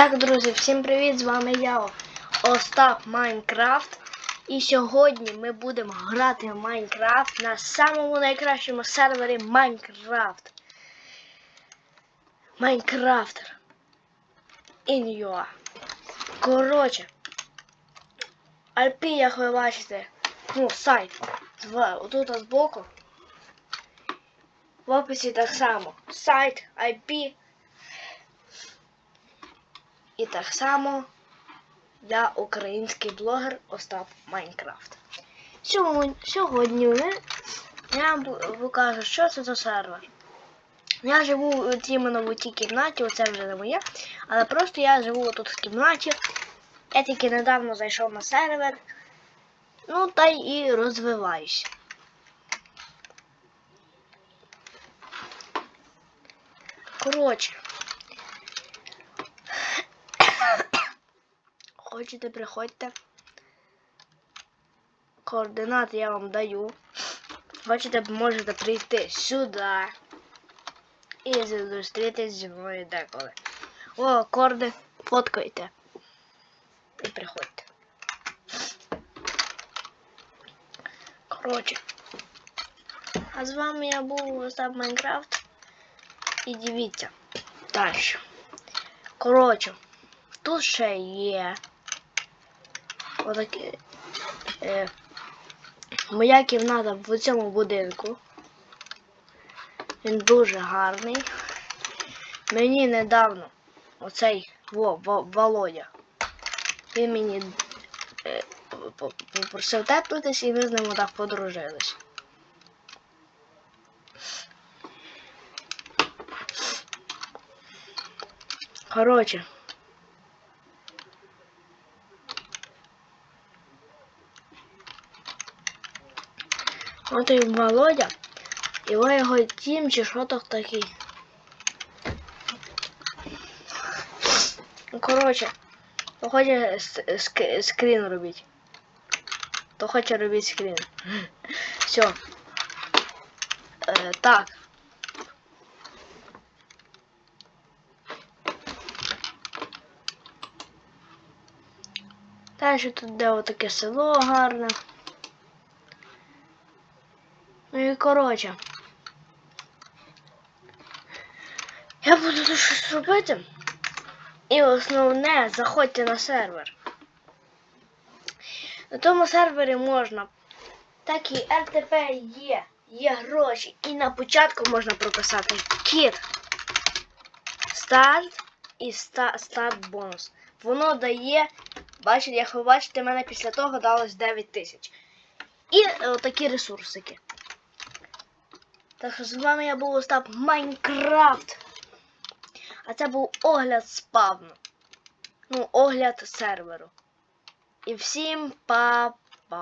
Так, друзі, всім привіт! З вами я, Остап Майнкрафт. І сьогодні ми будемо грати в Майнкрафт на самому найкращому сервері Майнкрафт. Майнкрафтер. In Коротше. IP, як ви бачите, ну, сайт. Отут збоку. В описі так само. Сайт, IP. І так само я український блогер Остап Майнкрафт. Сьогодні, я вам покажу, що це за сервер. Я живу от іменно в цій кімнаті, оце вже не моє, але просто я живу тут в кімнаті. Я тільки недавно зайшов на сервер. Ну та і розвиваюся. Коротше. Хочете, приходьте. Координати я вам даю. Хочете, можете прийти сюди. І зустрітись зі мною деколи. О, корди, фоткайте. І приходьте. Коротше. А з вами я був Остап Майнкрафт. І дивіться. Далі. Коротше. Тут ще є отаке. Е, моя кімната в цьому будинку. Він дуже гарний. Мені недавно оцей во, во, Володя. Він мені е, попросив теплитись і ми з ним отак подружились. Коротше. От і Володя, і ви його тім чи що то такий. Ну, коротше, то хоче ск- скрін робити. То хоче робити скрін. Все. Е, так. Далі тут де отаке село гарне. Ну і коротше. Я буду тут щось робити. І основне, заходьте на сервер. На тому сервері можна. Так і РТП є, є гроші. І на початку можна прописати кіт. Старт і ста, старт бонус. Воно дає, бачите, як ви бачите, мене після того далось 9 тисяч. І е, такі ресурсики. Так що з вами я був Остап Майнкрафт. А це був огляд спавну. Ну, огляд серверу. І всім па-па.